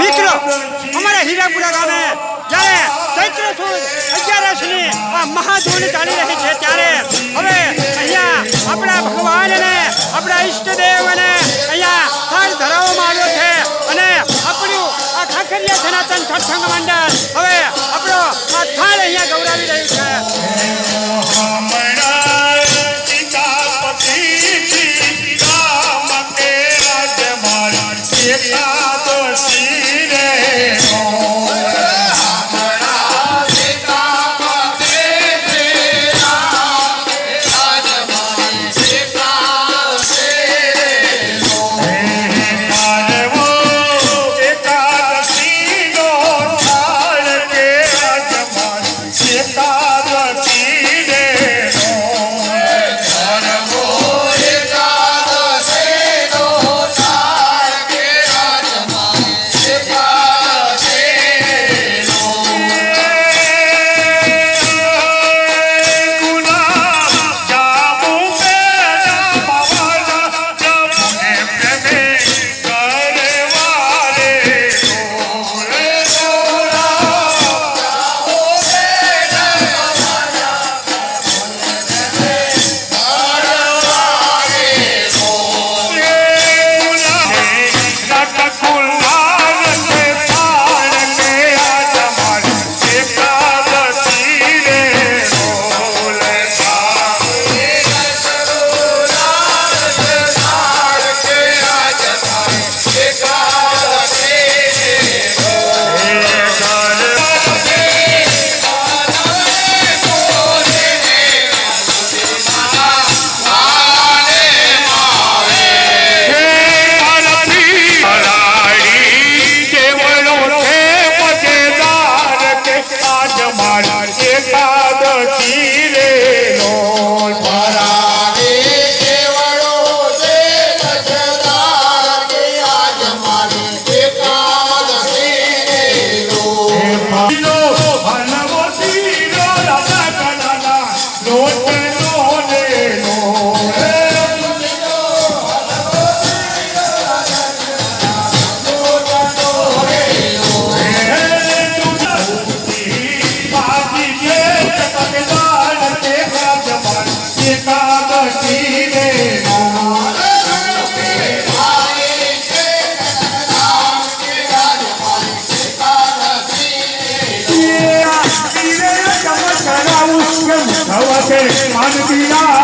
મિત્રો અમારા હીરાપુરા ગામે જ્યારે ચૈત્ર સુદ અગિયારસની આ મહાધૂન ચાલી રહી છે ત્યારે હવે અહીંયા આપણા ભગવાનને, આપણા ઈષ્ટદેવને અહીંયા થાળ ધરાવવામાં આવ્યો છે અને આપણું આ ખાખરિયા સનાતન સત્સંગ મંડળ હવે આપણો આ થાળ અહીંયા ગૌરાવી રહ્યું છે. Yeah. 对完全不一样